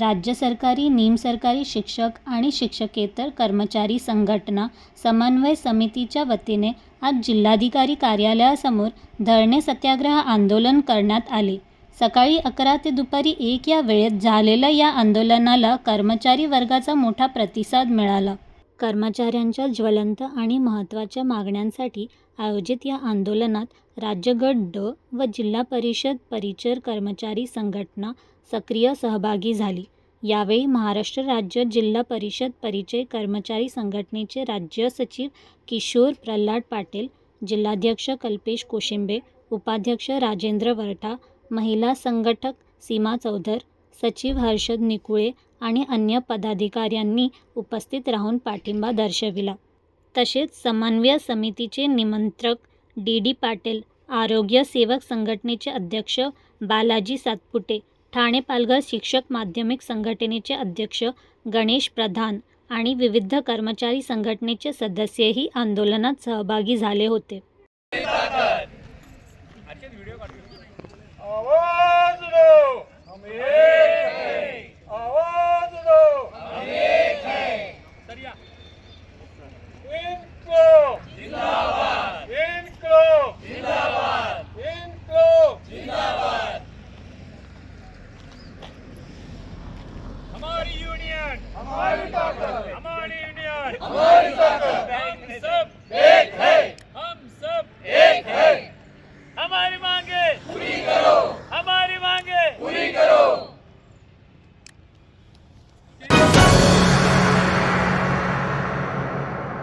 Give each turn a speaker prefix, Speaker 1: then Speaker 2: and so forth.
Speaker 1: राज्य सरकारी निमसरकारी शिक्षक आणि शिक्षकेतर कर्मचारी संघटना समन्वय समितीच्या वतीने आज जिल्हाधिकारी कार्यालयासमोर धरणे सत्याग्रह आंदोलन करण्यात आले. सकाळी अकरा ते दुपारी एक या वेळेत झालेल्या या आंदोलनाला कर्मचारी वर्गाचा मोठा प्रतिसाद मिळाला. कर्मचाऱ्यांच्या ज्वलंत आणि महत्त्वाच्या मागण्यांसाठी आयोजित या आंदोलनात राज्यगट ड व जिल्हा परिषद परिचर कर्मचारी संघटना सक्रिय सहभागी झाली. यावेळी महाराष्ट्र राज्य जिल्हा परिषद परिचय कर्मचारी संघटनेचे राज्य सचिव किशोर प्रल्हाद पाटील जिल्हाध्यक्ष कल्पेश कोशिंबे उपाध्यक्ष राजेंद्र वरठा महिला संघटक सीमा चौधर सचिव हर्षद निकुळे आणि अन्य पदाधिकाऱ्यांनी उपस्थित राहून पाठिंबा दर्शविला. तसेच समन्वय समितीचे निमंत्रक डी डी पाटील आरोग्य सेवक संघटनेचे अध्यक्ष बालाजी सातपुते ठाणे पालघर शिक्षक माध्यमिक संघटनेचे अध्यक्ष गणेश प्रधान आणि विविध कर्मचारी संघटनेचे सदस्यही आंदोलनात सहभागी झाले होते.
Speaker 2: जिंदाबाद इनको जिंदाबाद इनको जिंदाबाद हमारी यूनियन हमारी ताकत हमारी यूनियन हमारी ताकत